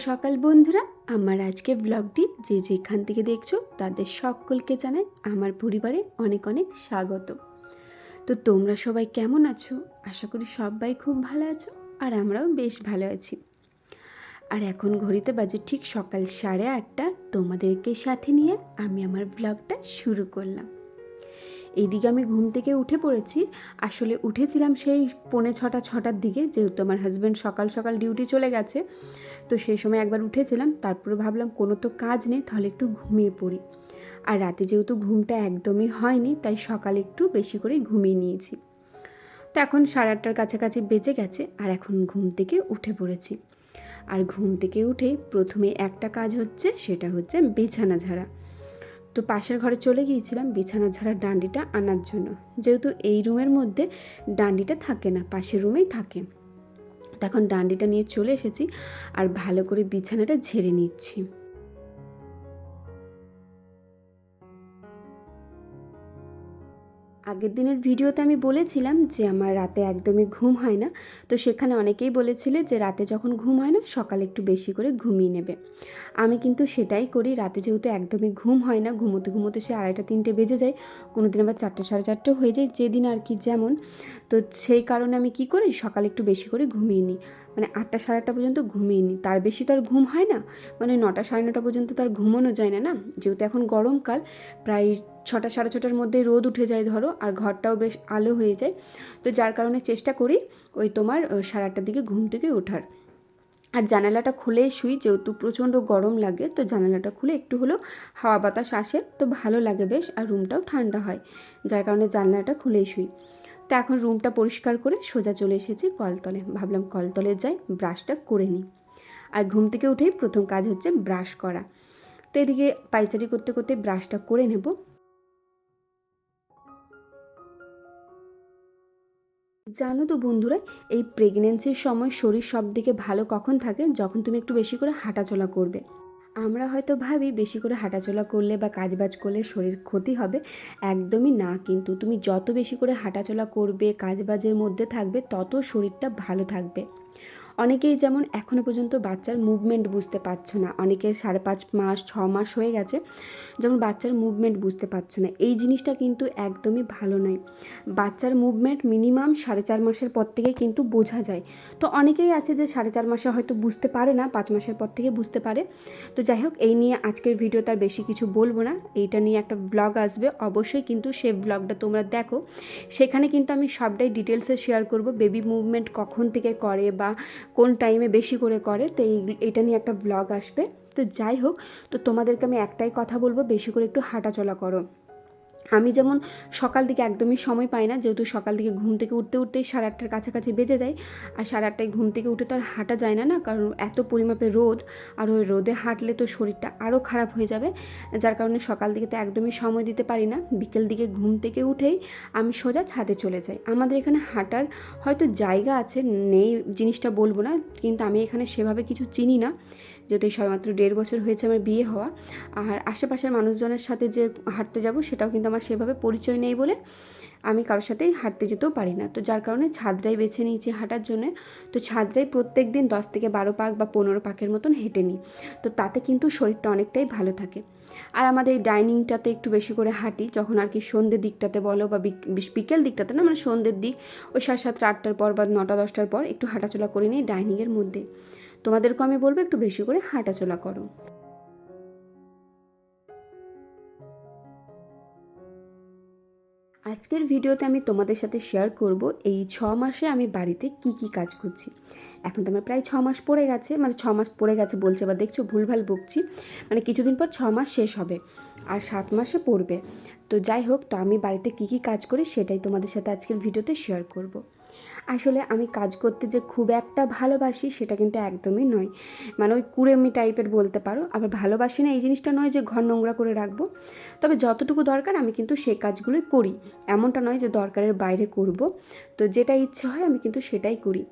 সকাল বন্ধুরা, আমার আজকে ব্লগটি যে যেখান থেকে দেখছ তাদের সকলকে জানাই আমার পরিবারে অনেক অনেক স্বাগত। তো তোমরা সবাই কেমন আছো? আশা করি সবাই খুব ভালো আছো আর আমরাও বেশ ভালো আছি। আর এখন ঘড়িতে বাজে ঠিক সকাল সাড়ে আটটা, তোমাদেরকে সাথে নিয়ে আমি আমার ব্লগটা শুরু করলাম। এইদিকে আমি ঘুম থেকে উঠে পড়েছি। আসলে উঠেছিলাম সেই পৌনে ছটা, ছটার দিকে, যেহেতু আমার হাজব্যান্ড সকাল সকাল ডিউটি চলে গেছে। তো সেই সময় একবার উঠেছিলাম, তারপরে ভাবলাম কোনো তো কাজ নেই, তাহলে একটু ঘুমিয়ে পড়ি। আর রাতে যেহেতু ঘুমটা একদমই হয়নি, তাই সকালে একটু বেশি করে ঘুমিয়ে নিয়েছি। তো এখন সাড়ে আটটার কাছাকাছি বেঁচে গেছে, আর এখন ঘুম থেকে উঠে পড়েছি। আর ঘুম থেকে উঠে প্রথমে একটা কাজ হচ্ছে, সেটা হচ্ছে বিছানা ঝাড়া। তো পাশের ঘরে চলে গিয়েছিলাম বিছানা ঝাড়ার ডান্ডিটা আনার জন্য। যেহেতু এই রুমের মধ্যে ডান্ডিটা থাকে না, পাশের রুমেই থাকে। তখন ডান্ডিটা নিয়ে চলে এসেছি আর ভালো করে বিছানাটা ঝেড়ে নিচ্ছি। আগের দিনের ভিডিওতে আমি বলেছিলাম যে আমার রাতে একদমই ঘুম হয় না। তো সেখানে অনেকেই বলেছিলে যে রাতে যখন ঘুম হয় না, সকালে একটু বেশি করে ঘুমিয়ে নেবে। আমি কিন্তু সেটাই করি, রাতে যেহেতু একদমই ঘুম হয় না, ঘুমোতে ঘুমোতে সে আড়াইটা, তিনটে বেজে যায় কোনো দিন আবার চারটে, সাড়ে চারটে হয়ে যায়, যেদিন আর কি যেমন। তো সেই কারণে আমি কি করি, সকালে একটু বেশি করে ঘুমিয়ে নিই। মানে আটটা, সাড়ে আটটা পর্যন্ত ঘুমিয়ে নিই। তার বেশি তো আর ঘুম হয় না। মানে নটা, সাড়ে নটা পর্যন্ত তো আর ঘুমোনো যায় না না? যেহেতু এখন গরমকাল, প্রায় ছটা, সাড়ে ছটার মধ্যে রোদ উঠে যায় ধরো, আর ঘরটাও বেশ আলো হয়ে যায়। তো যার কারণে চেষ্টা করি ওই তোমার সাড়ে আটটার দিকে ঘুম থেকে ওঠার। আর জানালাটা খুলে শুই, যেহেতু প্রচণ্ড গরম লাগে, তো জানালাটা খুলে একটু হলেও হাওয়া বাতাস আসে, তো ভালো লাগে বেশ, আর রুমটাও ঠান্ডা হয়। যার কারণে জানলাটা খুলেই শুই। তো এখন রুমটা পরিষ্কার করে সোজা চলে এসেছি কলতলে। ভাবলাম কলতলে যাই, ব্রাশটা করে নিই। আর ঘুম থেকে উঠেই প্রথম কাজ হচ্ছে ব্রাশ করা। তো এদিকে পাইচারি করতে করতে ব্রাশটা করে নেব। জানো তো বন্ধুরা, এই প্রেগনেন্সির সময় শরীর সব দিকে ভালো কখন থাকে? যখন তুমি একটু বেশি করে হাঁটাচলা করবে। আমরা হয়তো ভাবি বেশি করে হাঁটাচলা করলে বা কাজবাজ করলে শরীর ক্ষতি হবে। একদমই না, কিন্তু তুমি যত বেশি করে হাঁটাচলা করবে, কাজবাজের মধ্যে থাকবে, তত শরীরটা ভালো থাকবে। অনেকেই যেমন এখনও পর্যন্ত বাচ্চার মুভমেন্ট বুঝতে পারছ না অনেকের সাড়ে পাঁচ মাস, ছ মাস হয়ে গেছে যেমন বাচ্চার মুভমেন্ট বুঝতে পারছ না। এই জিনিসটা কিন্তু একদমই ভালো নয়। বাচ্চার মুভমেন্ট মিনিমাম সাড়ে চার মাসের পর থেকে কিন্তু বোঝা যায়। তো অনেকেই আছে যে সাড়ে চার মাসে হয়তো বুঝতে পারে না, পাঁচ মাসের পর থেকে বুঝতে পারে। তো যাই হোক, এই নিয়ে আজকের ভিডিও তার বেশি কিছু বলব না। এইটা নিয়ে একটা ব্লগ আসবে। অবশ্যই কিন্তু সে ব্লগটা তোমরা দেখো। সেখানে কিন্তু আমি সবটাই ডিটেলসে শেয়ার করব। বেবি মুভমেন্ট কখন থেকে করে বা কোন টাইমে বেশি করে করে, তো এই, এটা নিয়ে একটা ব্লগ আসবে। তো যাই হোক, তো তোমাদেরকে আমি একটাই কথা বলব, বেশি করে একটু হাঁটাচলা করো। আমি যেমন সকাল দিকে একদমই সময় পাই না, যেহেতু সকাল দিকে ঘুম থেকে উঠতে উঠতেই সাড়ে আটটার কাছাকাছি বেজে যায়, আর সাড়ে আটটায় ঘুম থেকে উঠে তো আর হাঁটা যায় না না, কারণ এত পরিমাপে রোদ, আর ওই রোদে হাঁটলে তো শরীরটা আরও খারাপ হয়ে যাবে, যার কারণে সকাল দিকে তো একদমই সময় দিতে পারি না, বিকেল দিকে ঘুম থেকে উঠেই আমি সোজা ছাদে চলে যাই, আমাদের এখানে হাঁটার হয়তো জায়গা আছে, নেই জিনিসটা বলব না, কিন্তু আমি এখানে সেভাবে কিছু চিনি না, যেহেতু এই সবেমাত্র দেড় বছর হয়েছে আমার বিয়ে হওয়া, আর আশেপাশের মানুষজনের সাথে যে হাঁটতে যাব সেটাও কিন্তু আমার সেভাবে পরিচয় নেই বলে আমি কারোর সাথেই হাঁটতে যেতেও পারি না। তো যার কারণে ছাদটাই বেছে নিয়েছি হাঁটার জন্য। তো ছাদটাই প্রত্যেক দিন দশ থেকে বারো পাক বা পনেরো পাকের মতন হেঁটে নিই। তো তাতে কিন্তু শরীরটা অনেকটাই ভালো থাকে। আর আমাদের এই ডাইনিংটাতে একটু বেশি করে হাঁটি, যখন আর কি সন্ধ্যের দিকটাতে বলো বা বিকেল দিকটাতে না মানে সন্ধ্যের দিক, ওই সাড়ে সাতটা, আটটার পর বা নটা, দশটার পর একটু হাঁটাচলা করে নিই ডাইনিংয়ের মধ্যে। তোমাদেরকে আমি বলব একটু বেশি করে হাঁটাচলা করো। আজকের ভিডিওতে আমি তোমাদের সাথে শেয়ার করব এই ছ মাসে আমি বাড়িতে কি কি কাজ করছি এখন তো আমার প্রায় ছ মাস পড়ে গেছে মানে ছ মাস পড়ে গেছে বলছে বা দেখছ ভুলভাল বকছি মানে কিছুদিন পর ছ মাস শেষ হবে আর সাত মাসে পড়বে তো যাই হোক, তো আমি বাড়িতে কি কি কাজ করি সেটাই তোমাদের সাথে আজকের ভিডিওতে শেয়ার করব। আসলে আমি কাজ করতে যে খুব একটা ভালোবাসি সেটা কিন্তু একদমই নয়। মানে ওই কুড়েমি টাইপের বলতে পারো। আবার ভালোবাসি না, এই জিনিসটা নয় যে ঘর নোংরা করে রাখব। তবে যতটুকু দরকার আমি কিন্তু সে কাজগুলোই করি। এমনটা নয় যে দরকারের বাইরে করব। তো যেটা ইচ্ছে হয় আমি কিন্তু সেটাই করি।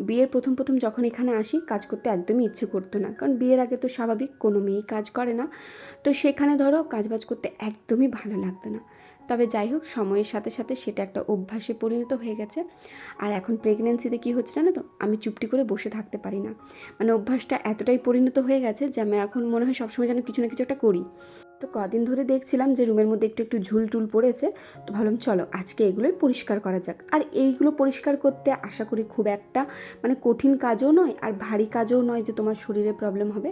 বিয়ের প্রথম প্রথম যখন এখানে আসি, কাজ করতে একদমই ইচ্ছে করতো না। কারণ বিয়ের আগে তো স্বাভাবিক কোনো মেয়েই কাজ করে না। তো সেখানে ধরো কাজবাজ করতে একদমই ভালো লাগতো না। তবে যাই হোক, সময়ের সাথে সাথে সেটা একটা অভ্যাসে পরিণত হয়ে গেছে। আর এখন প্রেগনেন্সিতে কী হচ্ছে জানো তো? আমি চুপটি করে বসে থাকতে পারি না। মানে অভ্যাসটা এতটাই পরিণত হয়ে গেছে যে আমি এখন মনে হয় সবসময় যেন কিছু না কিছু একটা করি। তো কদিন ধরে দেখছিলাম যে রুমের মধ্যে একটু একটু ঝুল টুল পড়েছে। তো ভাবলাম, চলো আজকে এগুলোই পরিষ্কার করা যাক। আর এইগুলো পরিষ্কার করতে আশা করি খুব একটা মানে কঠিন কাজও নয়, আর ভারী কাজও নয় যে তোমার শরীরে প্রবলেম হবে।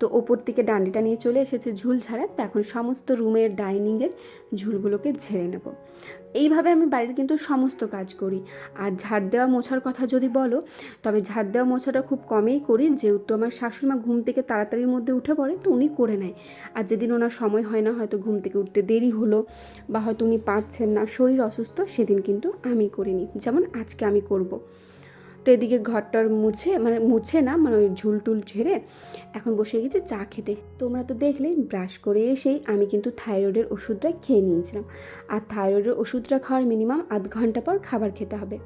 তো ওপর থেকে ডান্ডিটা নিয়ে চলে এসেছে ঝুল ঝাড়া তো এখন সমস্ত রুমের ডাইনিংয়ের ঝুলগুলোকে ঝেড়ে নেব। এইভাবে আমি বাড়ির কিন্তু সমস্ত কাজ করি। আর ঝাড় দেওয়া মোছার কথা যদি বলো, তবে ঝাড় দেওয়া মোছাটা খুব কমেই করি। যেহেতু আমার শাশুড়িমা ঘুম থেকে তাড়াতাড়ির মধ্যে উঠে পড়ে, তো উনি করে নেয়। আর যেদিন ওনার সময় হয় না, হয়তো ঘুম থেকে উঠতে দেরি হলো বা হয়তো উনি পারছেন না, শরীর অসুস্থ, সেদিন কিন্তু আমি করিনি যেমন আজকে আমি করব। তো এদিকে ঘরটার মুছে মানে মুছে না মানে ওই ঝুল টুল ঝেড়ে এখন বসে গেছি চা খেতে। তোমরা তো দেখলেই ব্রাশ করে এসেই আমি কিন্তু থাইরয়েডের ওষুধটা খেয়ে নিয়েছিলাম। আর থাইরয়েডের ওষুধটা খাওয়ার মিনিমাম আধ ঘণ্টা পর খাবার খেতে হবে।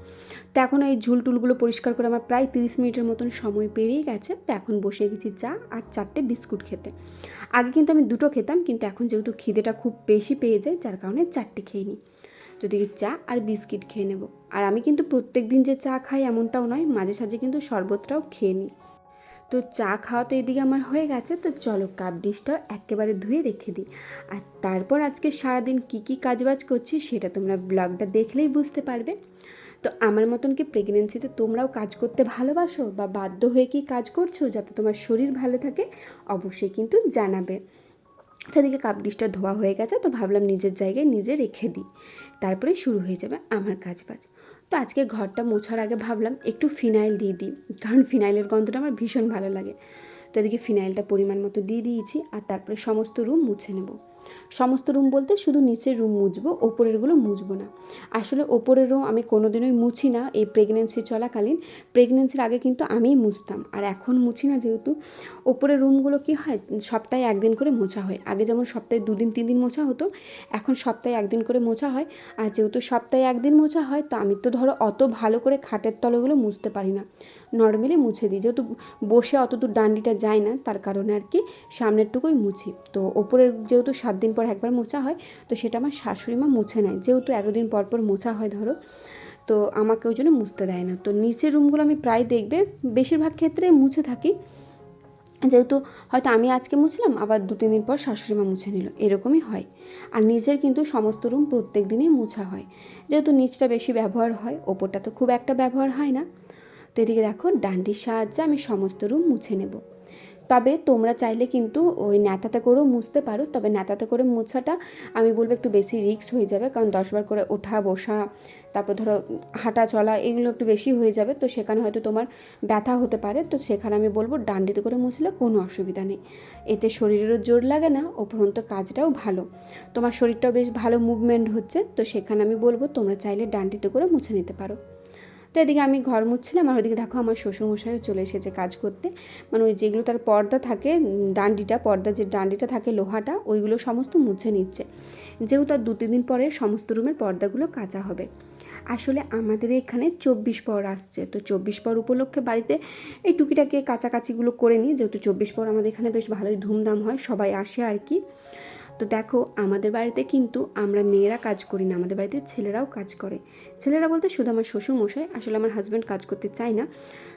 তো এখন এই ঝুল টুলগুলো পরিষ্কার করে আমার প্রায় তিরিশ মিনিটের মতন সময় পেরিয়ে গেছে। তো এখন বসে গেছি চা আর চারটে বিস্কুট খেতে। আগে কিন্তু আমি দুটো খেতাম, কিন্তু এখন যেহেতু খিদেটা খুব বেশি পেয়ে যায়, যার কারণে চারটে খেয়ে নিই। যদি চা আর বিস্কিট খেয়ে নেব। আর আমি কিন্তু প্রত্যেক দিন যে চা খাই এমনটাও নয়, মাঝে সাঝে কিন্তু শরবতটাও খেয়ে নিই। তো চা খাওয়া তো এদিকে আমার হয়ে গেছে, তো চলো কাপ ডিশটা একেবারে ধুয়ে রেখে দিই। আর তারপর আজকে সারাদিন কী কী কাজবাজ করছি সেটা তোমরা ব্লগটা দেখলেই বুঝতে পারবে। তো আমার মতন কি প্রেগনেন্সিতে তোমরাও কাজ করতে ভালোবাসো? বা বাধ্য হয়ে কি কাজ করছ যাতে তোমার শরীর ভালো থাকে? অবশ্যই কিন্তু জানাবে। সেদিকে কাপ ডিশটা ধোয়া হয়ে গেছে, তো ভাবলাম নিজের জায়গায় নিজে রেখে দিই। তারপরে শুরু হয়ে যাবে আমার কাজ বাজ তো আজকে ঘরটা মোছার আগে ভাবলাম একটু ফিনাইল দিয়ে দিই, কারণ ফিনাইলের গন্ধটা আমার ভীষণ ভালো লাগে। তো এদিকে ফিনাইলটা পরিমাণ মতো দিয়ে দিয়েছি আর তারপরে সমস্ত রুম মুছে নেব। সমস্ত রুম বলতে শুধু নিচের রুম মুছবো, ওপরেরগুলো মুছবো না। আসলে ওপরের রুম আমি কোনোদিনই মুছি না এই প্রেগনেন্সি চলাকালীন। প্রেগনেন্সির আগে কিন্তু আমিই মুছতাম, আর এখন মুছি না যেহেতু। ওপরের রুমগুলো কি হয়, সপ্তাহে একদিন করে মোছা হয়। আগে যেমন সপ্তাহে দুদিন তিন দিন মোছা হতো, এখন সপ্তাহে একদিন করে মোছা হয়। আর যেহেতু সপ্তাহে একদিন মোছা হয়, তো আমি তো ধরো অত ভালো করে খাটের তলগুলো মুছতে পারি না। নর্মালি মুছে দিই, যেহেতু বসে অত দূর ডান্ডিটা যায় না, তার কারণে আর কি সামনেরটুকুই মুছি। তো ওপরের যেহেতু সাত দিন পর একবার মোছা হয়, তো সেটা আমার শাশুড়ি মা মুছে নেয়। যেহেতু এতদিন পর পর মোছা হয় ধরো, তো আমাকে ওই জন্য মুছতে দেয় না। তো নিচের রুমগুলো আমি প্রায় দেখবে, বেশিরভাগ ক্ষেত্রে মুছে থাকি। যেহেতু হয়তো আমি আজকে মুছলাম, আবার দু, তিন দিন পর শাশুড়ি মা মুছে নিল, এরকমই হয়। আর নিচের কিন্তু সমস্ত রুম প্রত্যেক দিনই মোছা হয়। যেহেতু নিচটা বেশি ব্যবহার হয়, ওপরটা তো খুব একটা ব্যবহার হয় না। তো এদিকে দেখো, ডান্ডির সাহায্যে আমি সমস্ত রুম মুছে নেব। তবে তোমরা চাইলে কিন্তু ওই ন্যাতাতে করেও মুছতে পারো, তবে ন্যাতাতে করে মোছাটা আমি বলব একটু বেশি রিক্স হয়ে যাবে, কারণ দশবার করে ওঠা, বসা, তারপর ধরো হাঁটা, চলা, এগুলো একটু বেশি হয়ে যাবে, তো সেখানে হয়তো তোমার ব্যথা হতে পারে, তো সেখানে আমি বলব ডান্ডিতে করে মুছলে কোনো অসুবিধা নেই। এতে শরীরেরও জোর লাগে না, উপরন্ত কাজটাও ভালো। তোমার শরীরটাও বেশ ভালো মুভমেন্ট হচ্ছে, তো সেখানে আমি বলব তোমরা চাইলে ডান্ডিতে করে মুছে নিতে পারো। তো এদিকে আমি ঘর মুছছিলাম আর ওদিকে দেখো আমার শ্বশুরমশাইও চলে এসেছে কাজ করতে। মানে ওই যেগুলো তার পর্দা থাকে ডান্ডিটা, পর্দা যে ডান্ডিটা থাকে, লোহাটা, ওইগুলো সমস্ত মুছে নিচ্ছে। যেহেতু তার দু তিন দিন পরে সমস্ত রুমের পর্দাগুলো কাঁচা হবে। আসলে আমাদের এখানে চব্বিশ পর আসছে। তো চব্বিশ পর উপলক্ষে বাড়িতে এই টুকিটাকে কাছাকাছিগুলো করে নিই। যেহেতু চব্বিশ পর আমাদের এখানে বেশ ভালোই ধুমধাম হয়, সবাই আসে আর কি। তো দেখো, আমাদের বাড়িতে কিন্তু আমরা মেয়েরা কাজ করি না, আমাদের বাড়িতে ছেলেরাও কাজ করে। ছেলেরা বলতে শুধু আমার শ্বশুরমশাই, আসলে আমার হাজব্যান্ড কাজ করতে চায় না।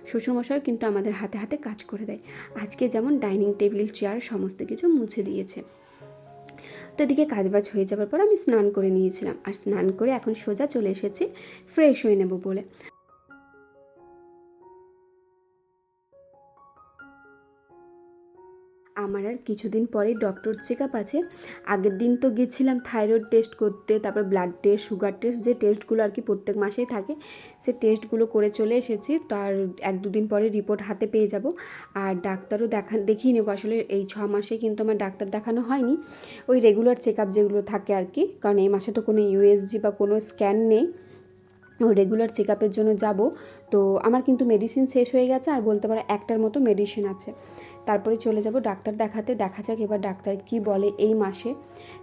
শ্বশুরমশাইও কিন্তু আমাদের হাতে হাতে কাজ করে দেয়। আজকে যেমন ডাইনিং টেবিল, চেয়ার, সমস্ত কিছু মুছে দিয়েছে। তো এদিকে কাজবাজ হয়ে যাবার পর আমি স্নান করে নিয়েছিলাম। আর স্নান করে এখন সোজা চলে এসেছি, ফ্রেশ হয়ে নেব বলে। আমার আর কিছুদিন পরেই ডক্টর চেক আপ আছে। আগের দিন তো গেছিলাম থাইরয়েড টেস্ট করতে, তারপর ব্লাড টেস্ট সুগার টেস্ট যে টেস্টগুলো আর কি প্রত্যেক মাসেই থাকে, সে টেস্টগুলো করে চলে এসেছি। তার এক দুদিন পরে রিপোর্ট হাতে পেয়ে যাব। আর ডাক্তারও দেখা, দেখিয়ে নেব। আসলে এই ছ মাসে কিন্তু আমার ডাক্তার দেখানো হয়নি। ওই রেগুলার চেক আপ যেগুলো থাকে আর কি, কারণ এই মাসে তো কোনো ইউএসজি বা কোনো স্ক্যান নেই। রেগুলার চেক আপের জন্য যাব। তো আমার কিন্তু মেডিসিন শেষ হয়ে গেছে, আর বলতে পারো একটার মতো মেডিসিন আছে। তারপরে চলে যাব ডাক্তার দেখাতে, দেখা যাক এবার ডাক্তার কি বলে এই মাসে।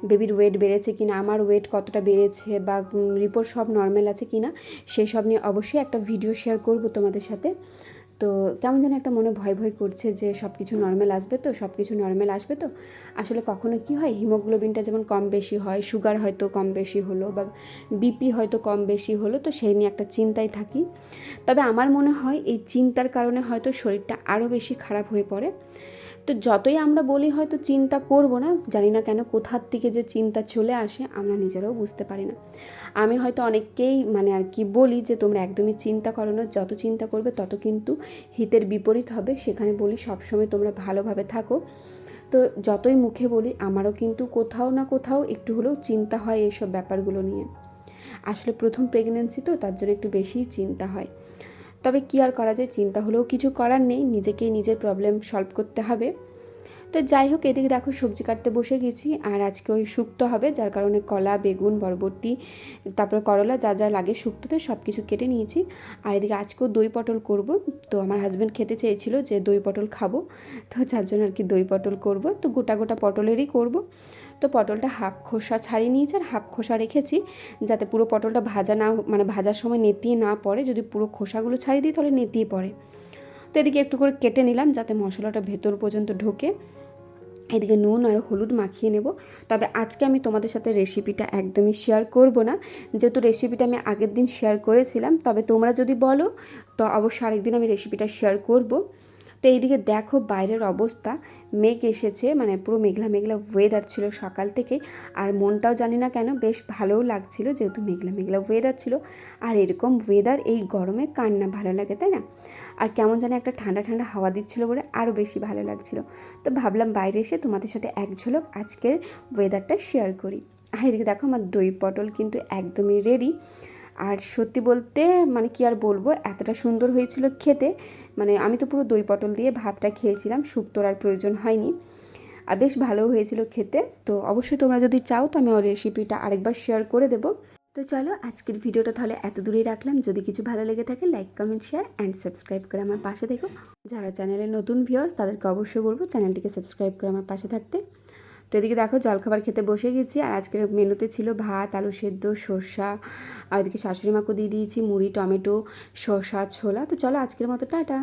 বেবির ওয়েট বেড়েছে কি না আমার ওয়েট কতটা বেড়েছে বা রিপোর্ট সব নর্মাল আছে কি না সেই সব নিয়ে অবশ্যই একটা ভিডিও শেয়ার করব তোমাদের সাথে। তো কেমন যেন একটা মনে ভয় ভয় করছে যে সব কিছু নর্মাল আসবে তো সব কিছু নর্মাল আসবে তো। আসলে কখনো কি হয়, হিমোগ্লোবিনটা যেমন কম বেশি হয় সুগার হয়তো কম বেশি হলো বা বিপি হয়তো কম বেশি হলো, তো সেই নিয়ে একটা চিন্তায় থাকি। তবে আমার মনে হয় এই চিন্তার কারণে হয়তো শরীরটা আরও বেশি খারাপ হয়ে পড়ে। তো যতই আমরা বলি হয়তো চিন্তা করব না, জানি না কেন কোথার থেকে যে চিন্তা চলে আসে, আমরা নিজেরাও বুঝতে পারি না। আমি হয়তো অনেককেই মানে আর কি বলি যে, তোমরা একদমই চিন্তা করো না, যত চিন্তা করবে তত কিন্তু হিতের বিপরীত হবে। সেখানে বলি, সবসময় তোমরা ভালোভাবে থাকো। তো যতই মুখে বলি, আমারও কিন্তু কোথাও না কোথাও একটু হলেও চিন্তা হয় এইসব ব্যাপারগুলো নিয়ে। আসলে প্রথম প্রেগনেন্সি তো তার জন্য একটু বেশিই চিন্তা হয়। তবে কী আর করা যায়, চিন্তা হলেও কিছু করার নেই নিজেকেই নিজের প্রবলেম সলভ করতে হবে। তো যাই হোক, এদিকে দেখো সবজি কাটতে বসে গেছি, আর আজকে ওই শুক্তো হবে, যার কারণে কলা, বেগুন, বরবটি, তারপরে করলা, যা যা লাগে শুক্তোতে সব কিছু কেটে নিয়েছি। আর এদিকে আজকেও দই পটল করব। তো আমার হাজব্যান্ড খেতে চেয়েছিল যে দই পটল খাব, তো যার জন্য আর কি দই পটল করব। তো গোটা গোটা পটলেরই করব। তো পটলটা হাফ খোসা ছাড়িয়ে নিয়েছি আর হাফ খোসা রেখেছি যাতে পুরো পটলটা ভাজা না মানে ভাজার সময় নেতিয়ে না পড়ে। যদি পুরো খোসাগুলো ছাড়িয়ে দিই তাহলে নেতিয়ে পড়ে। তো এদিকে একটু করে কেটে নিলাম যাতে মশলাটা ভেতর পর্যন্ত ঢোকে। এদিকে নুন আর হলুদ মাখিয়ে নেব। তবে আজকে আমি তোমাদের সাথে রেসিপিটা একদমই শেয়ার করব না। যেহেতু রেসিপিটা আমি আগের দিন শেয়ার করেছিলাম, তবে তোমরা যদি বলো, তো অবশ্যই আরেকদিন আমি রেসিপিটা শেয়ার করব। তো এইদিকে দেখো বাইরের অবস্থা। মেঘ এসেছে মানে পুরো মেঘলা মেঘলা ওয়েদার ছিল সকাল থেকে। আর মনটাও জানি না কেন বেশ ভালোও লাগছিল, যেহেতু মেঘলা মেঘলা ওয়েদার ছিল। আর এরকম ওয়েদার এই গরমে কার না ভালো লাগে, তাই না? আর কেমন জানি একটা ঠান্ডা ঠান্ডা হাওয়া দিচ্ছিল বলে আরও বেশি ভালো লাগছিল। তো ভাবলাম বাইরে এসে তোমাদের সাথে এক ঝলক আজকের ওয়েদারটা শেয়ার করি। আর এদিকে দেখো আমার দই পটল কিন্তু একদমই রেডি আর সত্যি বলতে মানে কি আর বলব, এতটা সুন্দর হয়েছিল খেতে। মানে আমি তো পুরো দই পটল দিয়ে ভাতটা খেয়েছিলাম, শুক্তোর আর প্রয়োজন হয়নি। আর বেশ ভালো হয়েছিল খেতে। তো অবশ্যই তোমরা যদি চাও তো আমি ওর রেসিপিটা আরেকবার শেয়ার করে দেবো। তো চলো আজকের ভিডিওটা তাহলে এত দূরেই রাখলাম। যদি কিছু ভালো লেগে থাকে like comment share and subscribe করে আমার পাশে দেখো যারা চ্যানেলে নতুন ভিউয়ার্স তাদেরকে অবশ্যই বলব চ্যানেলটিকে সাবস্ক্রাইব করে আমার পাশে থাকতে। তো এদিকে দেখো, জলখাবার খেতে বসে গেছি। আর আজকের মেনুতে ছিল ভাত, আলু সেদ্ধ শসা আর এদিকে শাশুড়ি মাকে দিয়ে দিয়েছি মুড়ি, টমেটো, শসা, ছোলা। তো চলো আজকের মতো, টাটা।